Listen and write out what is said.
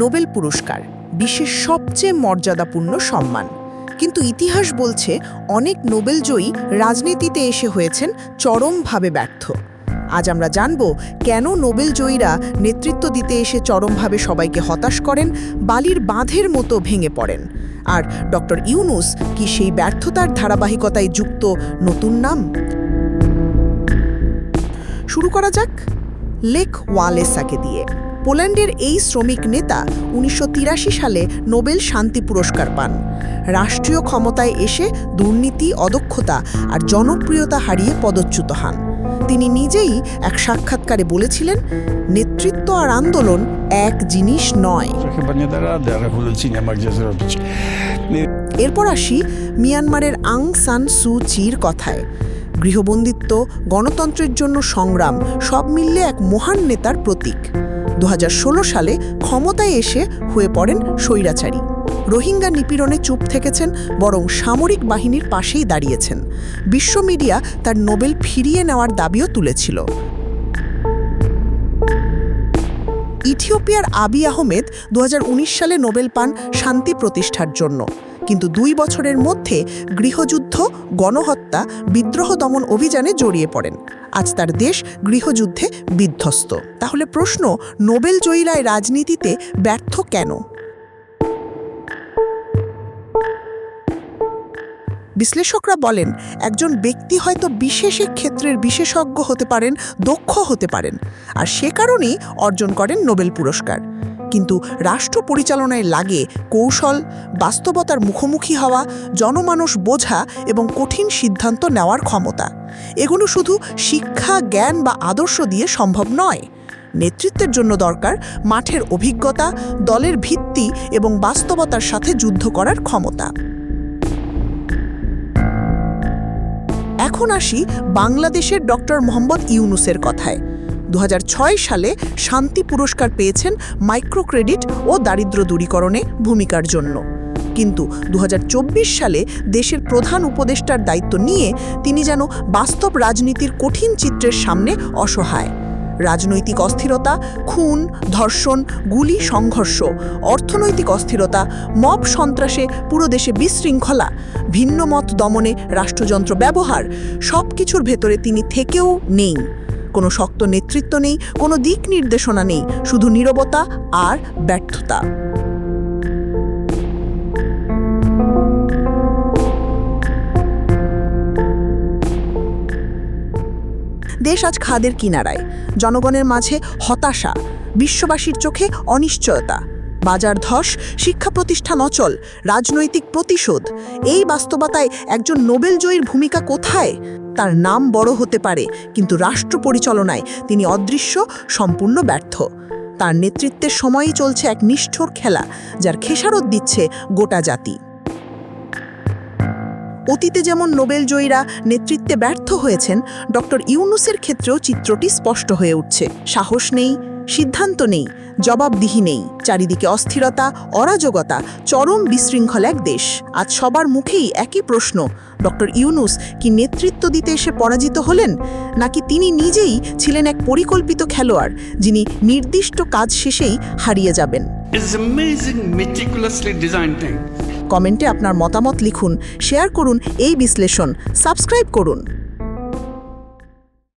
Nobel পুরস্কার, বিশ্বের সবচেয়ে মর্যাদাপূর্ণ সম্মান। কিন্তু ইতিহাস বলছে অনেক নোবেলজয়ী রাজনীতিতে এসে হয়েছেন চরমভাবে ব্যর্থ। আজ আমরা জানব কেন নোবেলজয়ীরা নেতৃত্ব দিতে এসে চরমভাবে সবাইকে হতাশ করেন, বালির বাঁধের মতো ভেঙে পড়েন। আর ডক্টর ইউনুস কি সেই ব্যর্থতার ধারাবাহিকতায় যুক্ত নতুন নাম? শুরু করা যাক লেক ওয়ালেসাকে দিয়ে। পোল্যান্ডের এই শ্রমিক নেতা উনিশশো তিরাশি সালে নোবেল শান্তি পুরস্কার পান। রাষ্ট্রীয় ক্ষমতায় এসে দুর্নীতি, অদক্ষতা আর জনপ্রিয়তা হারিয়ে পদচ্যুত হন। তিনি নিজেই এক সাক্ষাৎকারে বলেছিলেন, নেতৃত্ব আর আন্দোলন এক জিনিস নয়. এরপর আসি মিয়ানমারের আং সান সু চির কথায়। গৃহবন্দিত্ব, গণতন্ত্রের জন্য সংগ্রাম সব মিললে এক মহান নেতার প্রতীক। দু হাজার ষোলো সালে ক্ষমতায় এসে হয়ে পড়েন স্বৈরাচারী। রোহিঙ্গা নিপীড়নে চুপ থেকেছেন, বরং সামরিক বাহিনীর পাশেই দাঁড়িয়েছেন। বিশ্ব মিডিয়া তার নোবেল ফিরিয়ে নেওয়ার দাবিও তুলেছিল। ইথিওপিয়ার আবি আহমেদ দু হাজার উনিশ সালে নোবেল পান শান্তি প্রতিষ্ঠার জন্য। কিন্তু দুই বছরের মধ্যে গৃহযুদ্ধ, গণহত্যা, বিদ্রোহ দমন অভিযানে জড়িয়ে পড়েন। আজ তার দেশ গৃহযুদ্ধে বিধ্বস্ত। তাহলে প্রশ্ন, নোবেল জয়ীরায় রাজনীতিতে ব্যর্থ কেন? বিশ্লেষকরা বলেন, একজন ব্যক্তি হয়তো বিশেষ ক্ষেত্রের বিশেষজ্ঞ হতে পারেন, দক্ষ হতে পারেন। আর সে কারণেই অর্জন করেন নোবেল পুরস্কার। কিন্তু রাষ্ট্র পরিচালনায় লাগে কৌশল, বাস্তবতার মুখোমুখি হওয়া, জনমানুষ বোঝা এবং কঠিন সিদ্ধান্ত নেওয়ার ক্ষমতা। এগুলো শুধু শিক্ষা, জ্ঞান বা আদর্শ দিয়ে সম্ভব নয়। নেতৃত্বের জন্য দরকার মাঠের অভিজ্ঞতা, দলের ভিত্তি এবং বাস্তবতার সাথে যুদ্ধ করার ক্ষমতা। এখন আসি বাংলাদেশের ডক্টর মোহাম্মদ ইউনুসের কথায়। দু হাজার ছয় সালে শান্তি পুরস্কার পেয়েছেন মাইক্রো ক্রেডিট ও দারিদ্র দূরীকরণে ভূমিকার জন্য। কিন্তু দু হাজার চব্বিশ সালে দেশের প্রধান উপদেষ্টার দায়িত্ব নিয়ে তিনি যেন বাস্তব রাজনীতির কঠিন চিত্রের সামনে অসহায়। রাজনৈতিক অস্থিরতা, খুন, ধর্ষণ, গুলি, সংঘর্ষ, অর্থনৈতিক অস্থিরতা, মব সন্ত্রাসে পুরো দেশে বিশৃঙ্খলা ভিন্ন মত দমনে রাষ্ট্রযন্ত্র ব্যবহার সব কিছুর ভেতরে তিনি থেকেও নেই। কোনো শক্ত নেতৃত্ব নেই, কোনো দিক নির্দেশনা নেই, শুধু নীরবতা আর ব্যর্থতা। দেশ আজ খাদের কিনারায়, জনগণের মাঝে হতাশা, বিশ্ববাসীর চোখে অনিশ্চয়তা, বাজার ধস, শিক্ষা প্রতিষ্ঠান অচল, রাজনৈতিক প্রতিশোধ, এই বাস্তবতায় একজন নোবেল জয়ীর ভূমিকা কোথায়? তার নাম বড় হতে পারে, কিন্তু রাষ্ট্র পরিচালনায় তিনি অদৃশ্য, সম্পূর্ণ ব্যর্থ। তার নেতৃত্বের সময়ই চলছে এক নিষ্ঠুর খেলা, যার খেসারত দিচ্ছে গোটা জাতি। অতীতে যেমন নোবেল জয়ীরা নেতৃত্বে ব্যর্থ হয়েছেন, ডক্টর ইউনুসের ক্ষেত্রেও চিত্রটি স্পষ্ট হয়ে উঠছে। সাহস নেই সিদ্ধান্ত নেই জবাবদিহি নেই। চারিদিকে অস্থিরতা অরাজকতা চরম বিশৃঙ্খল এক দেশ। আজ সবার মুখেই একই প্রশ্ন ডক্টর ইউনুস কি নেতৃত্ব দিতে এসে পরাজিত হলেন? নাকি তিনি নিজেই ছিলেন এক পরিকল্পিত খেলোয়াড় যিনি নির্দিষ্ট কাজ শেষেই হারিয়ে যাবেন. কমেন্টে আপনার মতামত লিখুন শেয়ার করুন এই বিশ্লেষণ সাবস্ক্রাইব করুন।